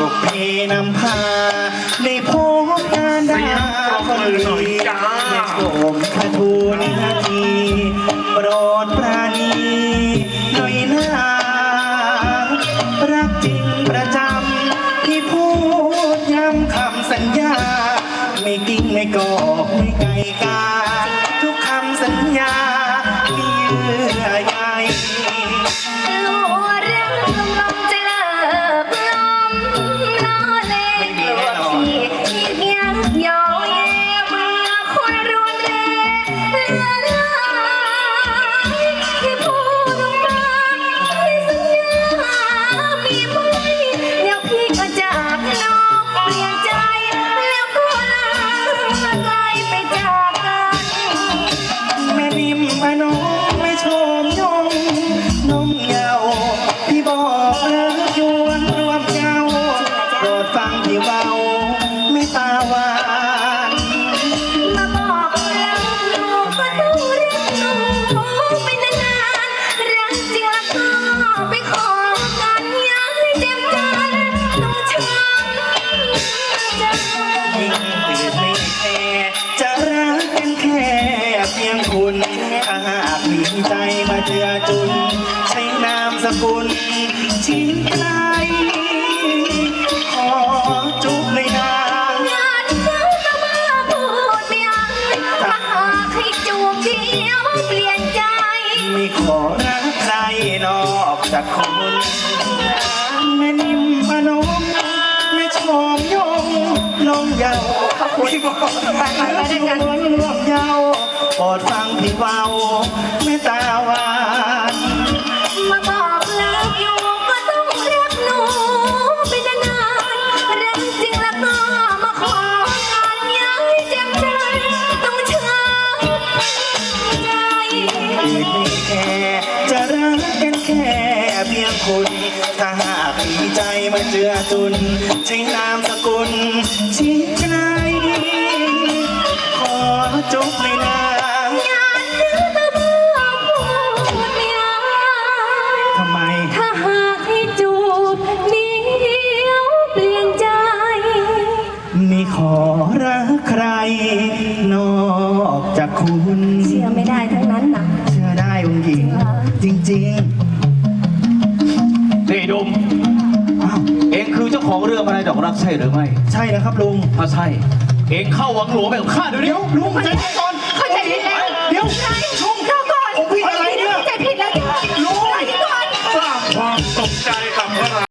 ำพาในพบการดาคนดีในชมพระทูลนาทีโปรดปราณีหน่อยนารักจริงประจำที่พูดย้ำคำสัญญา ไม่กิ้งไม่กอกไม่ไกลกา ทุกคำสัญญา บอกเลิกยวนรวมเยาว์โปรดฟังพี่เบาไม่ตาหวานมาบอกรักหนูก็ต้องรักหนูไปนานๆรักจริงแล้วก็ไปขอกันอย่าให้เจ็บกันต้องช้ำใจยิ่งตื่นไม่แค่จะรักกันแค่เพียงคุณถ้าหากมีใจมาเจือจุน สกุลชิ้นไกลขอจุบเลยนะงานเขาก็มาพูดไม่อันถ้าหากให้จูบเดียวเปลี่ยนใจ ไม่ขอรักใครนอกจากคุณแม่นิ่มพนมแม่ชมยงน้องเยาว์พี่บอกไปไปไปด้วยกันรวมเยาว์โปรดฟังพี่เบาไม่ตาวา คุณ ถ้าหากมีใจมาเจือจุน ใช้นามสกุลชี้ใจ ขอจุบเลยนะงานนี้มาบอกพูดไม่อายทำไมถ้าหากให้จูบเดียวเปลี่ยนใจไม่ขอรักใคร นอกจากคุณ เชื่อไม่ได้ทั้งนั้นนะ เชื่อได้องค์หญิง จริง นี่ดุมๆอ้าวเองคือเจ้าของเรื่องอะไรดอกรักใช่หรือไม่ ใช่แล้วครับลุงถ้าใช่ เองเข้าวังหลวงไปกับข้าเดี๋ยวนี้เดี๋ยวลุงใจเย็นก่อน เข้าใจผิดแล้ว เดี๋ยวใช่ลุงรอก่อนผมผิดอะไรเนี่ยเข้าใจผิดแล้วจ้ะลุงไปก่อนสร้างความตก